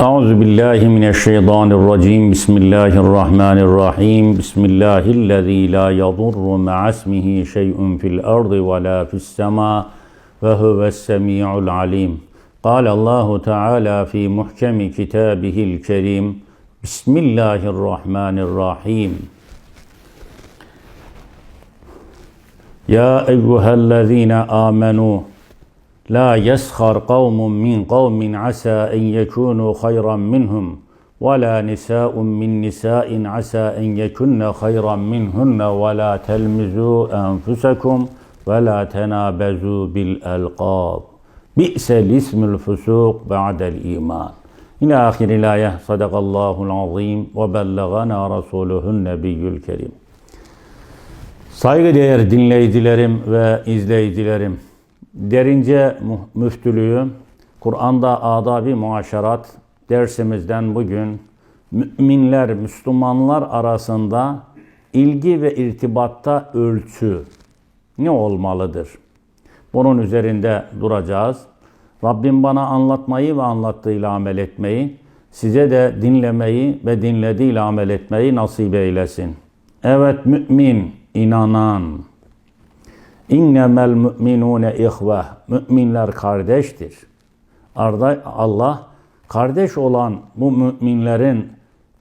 أعوذ بالله من الشيطان الرجيم. بسم الله الرحمن الرحيم. بسم الله الذي لا يضر مع اسمه شيء في الأرض ولا في السماء وهو السميع العليم. قال الله تعالى في محكم كتابه الكريم بسم الله الرحمن الرحيم. يا أيها الذين آمنوا La yeskhar kavmun min kavmin asa en yekunu hayran minhum ve la nisaun min nisain asa en yekunne hayran minhunne ve la telmizu enfusakum ve la tenabezu bil elqab. Bi'sel ismül fusuk ba'del iman. İlâ ahiril ayeh sadakallahul azim ve bellegana rasuluhun nebiyyül kerim. Saygıdeğer dinleyicilerim ve izleyicilerim, derince müftülüğü, Kur'an'da adabi muaşerat dersimizden bugün müminler, Müslümanlar arasında ilgi ve irtibatta ölçü ne olmalıdır? Bunun üzerinde duracağız. Rabbim bana anlatmayı ve anlattığıyla amel etmeyi, size de dinlemeyi ve dinlediğiyle amel etmeyi nasip eylesin. Evet mümin, inanan. İnnemel müminune ihve. Müminler kardeştir. Allah kardeş olan bu müminlerin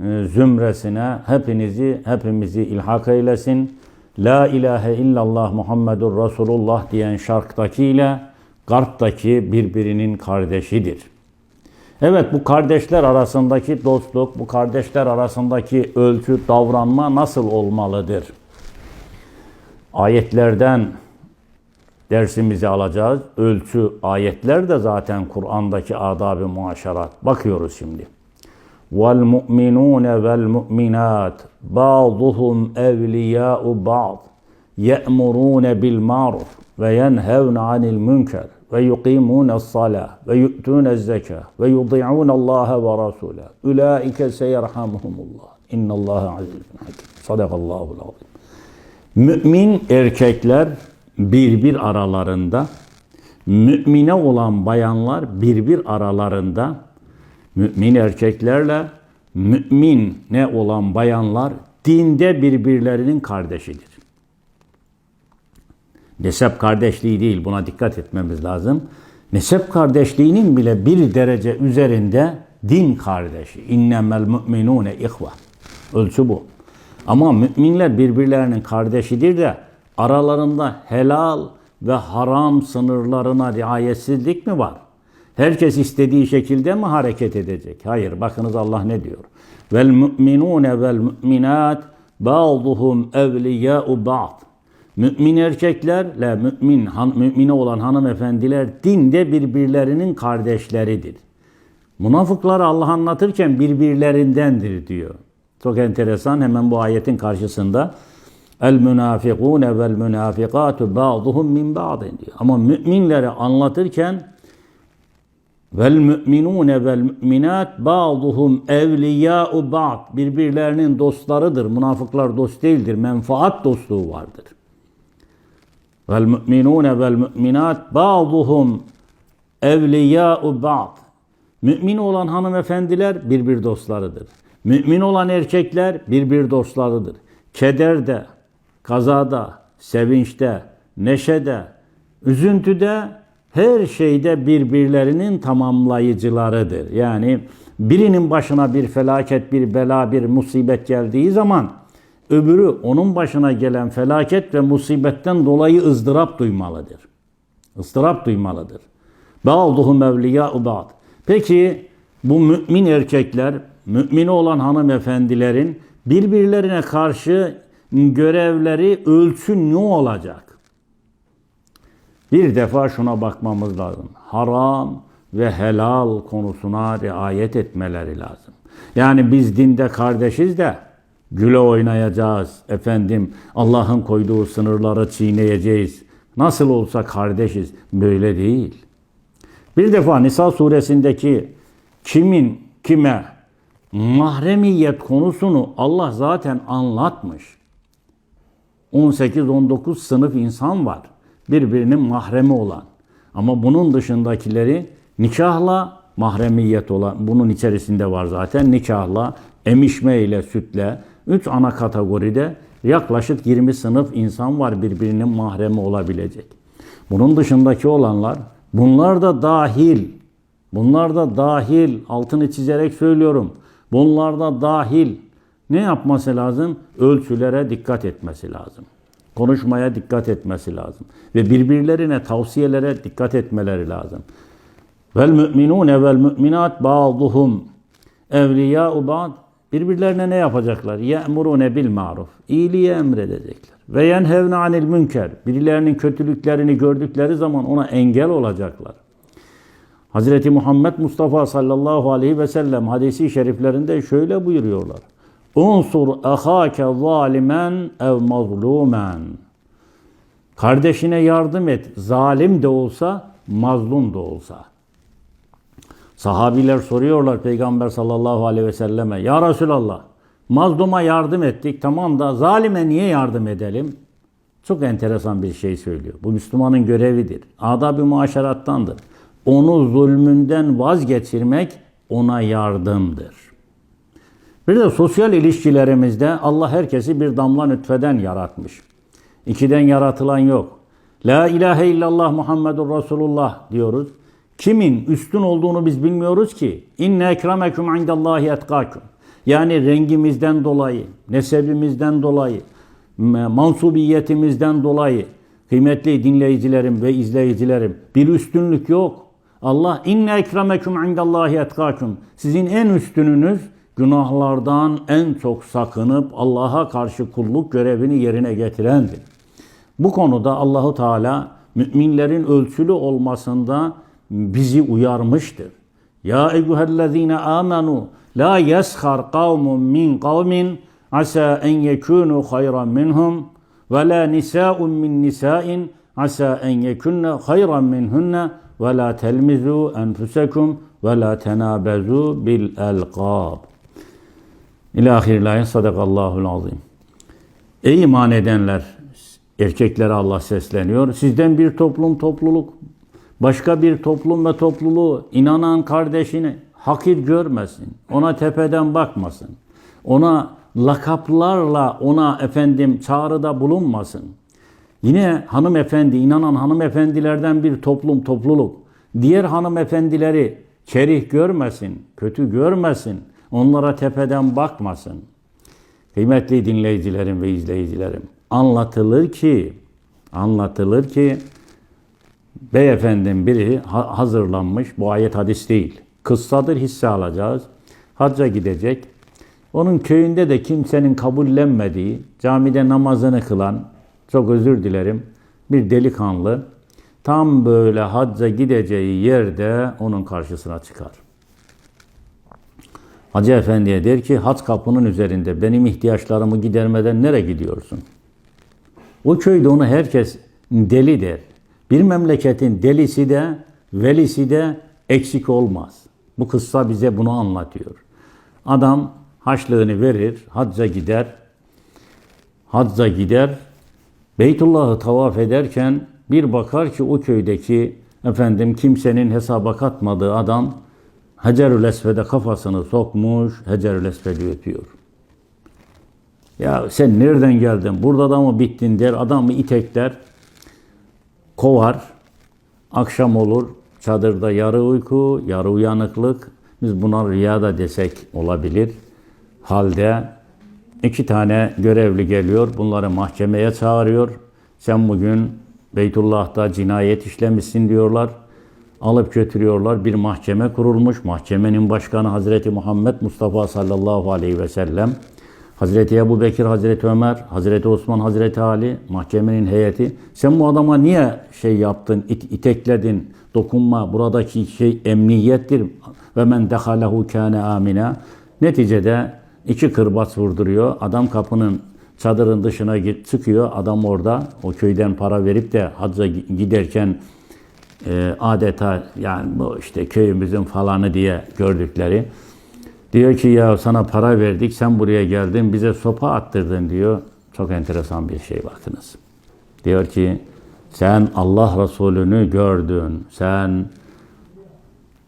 e, zümresine hepinizi hepimizi ilhak eylesin. La ilahe illallah Muhammedur Resulullah diyen şarktakiyle garptaki birbirinin kardeşidir. Evet bu kardeşler arasındaki dostluk, bu kardeşler arasındaki ölçü, davranma nasıl olmalıdır? Ayetlerden dersimizi alacağız. Ölçü ayetler de zaten Kur'an'daki adab-ı muaşerat. Bakıyoruz şimdi. وَالْمُؤْمِنُونَ وَالْمُؤْمِنَاتِ بَعْضُهُمْ اَوْلِيَاءُ بَعْضٍ يَأْمُرُونَ بِالْمَعْرُفِ وَيَنْهَوْنَ عَنِ الْمُنْكَرِ وَيُقِيمُونَ الصَّلَاةَ وَيُؤْتُونَ الزَّكَاةَ وَيُطِيعُونَ اللّٰهَ وَرَسُولَهُ اُولَٰئِكَ سَيَرْحَمُهُمُ اللّٰهِ اِنَّ اللّٰهَ عَزِيزٌ حَكِيمٌ Sadakallahu azim. Mümin erkekler birbir aralarında, mümine olan bayanlar birbir aralarında, mümin erkeklerle mümin ne olan bayanlar dinde birbirlerinin kardeşidir. Nesep kardeşliği değil buna dikkat etmemiz lazım. Nesep kardeşliğinin bile bir derece üzerinde din kardeşi. İnnemel müminune ihva. Ölçü bu. Ama müminler birbirlerinin kardeşidir de aralarında helal ve haram sınırlarına riayetsizlik mi var? Herkes istediği şekilde mi hareket edecek? Hayır. Bakınız Allah ne diyor? Vel müminune vel müminat ba'duhum evliya'u ba'd. Mümin erkeklerle mümin han, mümine olan hanımefendiler dinde birbirlerinin kardeşleridir. Münafıkları Allah anlatırken birbirlerindendir diyor. Çok enteresan hemen bu ayetin karşısında El münafikune vel münafikatu ba'duhum min ba'din diyor. Ama müminleri anlatırken vel müminune vel müminat ba'duhum evliya'u ba'd birbirlerinin dostlarıdır. Münafıklar dost değildir. Menfaat dostluğu vardır. Vel müminune vel müminat ba'duhum evliya'u ba'd. Mümin olan hanımefendiler birbir dostlarıdır. Mümin olan erkekler birbir dostlarıdır. Kederde, kazada, sevinçte, neşede, üzüntüde, her şeyde birbirlerinin tamamlayıcılarıdır. Yani birinin başına bir felaket, bir bela, bir musibet geldiği zaman öbürü onun başına gelen felaket ve musibetten dolayı ızdırap duymalıdır. ıstırap duymalıdır. Ba'duhum evliyâ'u ba'd. Peki bu mümin erkekler, mümini olan hanımefendilerin birbirlerine karşı görevleri ölçü ne olacak? Bir defa şuna bakmamız lazım. Haram ve helal konusuna riayet etmeleri lazım. Yani biz dinde kardeşiz de güle oynayacağız. Efendim Allah'ın koyduğu sınırları çiğneyeceğiz. Nasıl olsa kardeşiz. Böyle değil. Bir defa Nisa suresindeki kimin kime mahremiyet konusunu Allah zaten anlatmış. 18-19 sınıf insan var. Birbirinin mahremi olan. Ama bunun dışındakileri nikahla mahremiyet olan bunun içerisinde var zaten nikahla, emişme ile sütle üç ana kategoride yaklaşık 20 sınıf insan var birbirinin mahremi olabilecek. Bunun dışındaki olanlar bunlar da dahil. Bunlar da dahil. Altını çizerek söylüyorum. Bunlar da dahil. Ne yapması lazım? Ölçülere dikkat etmesi lazım. Konuşmaya dikkat etmesi lazım. Ve birbirlerine tavsiyelere dikkat etmeleri lazım. Vel müminune vel müminat ba'duhum evliya'u ba'd. Birbirlerine ne yapacaklar? Ye'murune bil maruf. İyiliği emredecekler. Ve yenhevne anil münker. Birilerinin kötülüklerini gördükleri zaman ona engel olacaklar. Hazreti Muhammed Mustafa sallallahu aleyhi ve sellem hadisi şeriflerinde şöyle buyuruyorlar. Unsur ahake zalimen ev mazlumen. Kardeşine yardım et. Zalim de olsa, mazlum da olsa. Sahabiler soruyorlar Peygamber sallallahu aleyhi ve selleme. Ya Resulallah mazluma yardım ettik tamam da zalime niye yardım edelim? Çok enteresan bir şey söylüyor. Bu Müslümanın görevidir. Adab-ı muaşerattandır. Onu zulmünden vazgeçirmek ona yardımdır. Bir de sosyal ilişkilerimizde Allah herkesi bir damla nütfeden yaratmış. İkiden yaratılan yok. La ilahe illallah Muhammedur Resulullah diyoruz. Kimin üstün olduğunu biz bilmiyoruz ki. İnne ekremekum indallahi etkakum. Yani rengimizden dolayı, nesebimizden dolayı, mansubiyetimizden dolayı kıymetli dinleyicilerim ve izleyicilerim bir üstünlük yok. Allah inne ekremekum indallahi etkakum. Sizin en üstününüz günahlardan en çok sakınıp Allah'a karşı kulluk görevini yerine getirendir. Bu konuda Allahu Teala müminlerin ölçülü olmasında bizi uyarmıştır. Ya eyyühellezine amenu la yeshar kavmun min kavmin asa en yekunu hayran minhum ve la nisa'un min nisa'in asa en yekunne hayran minhunne ve la telmizu enfusekum ve la tenabezu bil elqab. İlahirlahi sadakallahul azim. Ey iman edenler, erkeklere Allah sesleniyor. Sizden bir toplum topluluk, başka bir toplum ve topluluğu inanan kardeşini hakir görmesin. Ona tepeden bakmasın. Ona lakaplarla ona efendim çağrıda bulunmasın. Yine hanımefendi, inanan hanımefendilerden bir toplum, topluluk. Diğer hanımefendileri kerih görmesin, kötü görmesin. Onlara tepeden bakmasın. Kıymetli dinleyicilerim ve izleyicilerim. Anlatılır ki, anlatılır ki beyefendinin biri hazırlanmış, bu ayet hadis değil. Kıssadır hisse alacağız. Hacca gidecek. Onun köyünde de kimsenin kabullenmediği, camide namazını kılan, çok özür dilerim, bir delikanlı tam böyle hacca gideceği yerde onun karşısına çıkar. Hacı Efendi'ye der ki hac kapının üzerinde benim ihtiyaçlarımı gidermeden nereye gidiyorsun? O köyde onu herkes deli der. Bir memleketin delisi de velisi de eksik olmaz. Bu kıssa bize bunu anlatıyor. Adam haçlığını verir, hacca gider. Hacca gider. Beytullah'ı tavaf ederken bir bakar ki o köydeki efendim kimsenin hesaba katmadığı adam Hacerül Esved'e kafasını sokmuş, Hacerül Esved'i öpüyor. Ya sen nereden geldin? Burada da mı bittin der. Adamı itekler, kovar. Akşam olur, çadırda yarı uyku, yarı uyanıklık. Biz buna rüyada desek olabilir. Halde iki tane görevli geliyor. Bunları mahkemeye çağırıyor. Sen bugün Beytullah'ta cinayet işlemişsin diyorlar alıp götürüyorlar. Bir mahkeme kurulmuş. Mahkemenin başkanı Hazreti Muhammed Mustafa sallallahu aleyhi ve sellem. Hazreti Ebu Bekir, Hazreti Ömer, Hazreti Osman, Hazreti Ali, mahkemenin heyeti. Sen bu adama niye şey yaptın, it, itekledin, dokunma, buradaki şey emniyettir. Ve men dehalehu kâne amina. Neticede iki kırbaç vurduruyor. Adam kapının çadırın dışına git, çıkıyor. Adam orada o köyden para verip de hacca giderken e, adeta yani bu işte köyümüzün falanı diye gördükleri. Diyor ki ya sana para verdik sen buraya geldin bize sopa attırdın diyor. Çok enteresan bir şey bakınız. Diyor ki sen Allah Resulü'nü gördün. Sen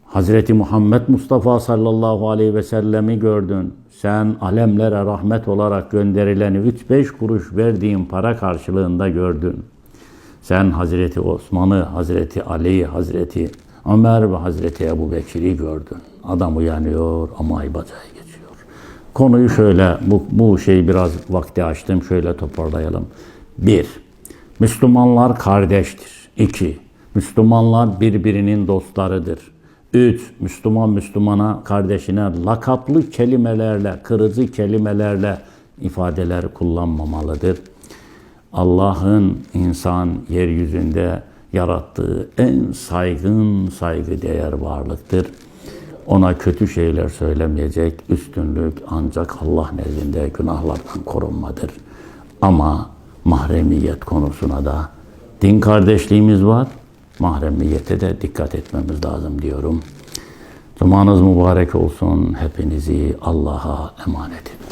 Hazreti Muhammed Mustafa sallallahu aleyhi ve sellemi gördün. Sen alemlere rahmet olarak gönderileni 3-5 kuruş verdiğin para karşılığında gördün. Sen Hazreti Osman'ı, Hazreti Ali'yi, Hazreti Ömer ve Hazreti Ebu Bekir'i gördün. Adam uyanıyor ama ibadete geçiyor. Konuyu şöyle, bu, bu şeyi biraz vakti açtım, şöyle toparlayalım. Bir, Müslümanlar kardeştir. İki, Müslümanlar birbirinin dostlarıdır. Üç, Müslüman Müslümana, kardeşine lakaplı kelimelerle, kırıcı kelimelerle ifadeler kullanmamalıdır. Allah'ın insan yeryüzünde yarattığı en saygın saygıdeğer varlıktır. Ona kötü şeyler söylemeyecek üstünlük ancak Allah nezdinde günahlardan korunmadır. Ama mahremiyet konusuna da din kardeşliğimiz var. Mahremiyete de dikkat etmemiz lazım diyorum. Cumanız mübarek olsun. Hepinizi Allah'a emanet ediyorum.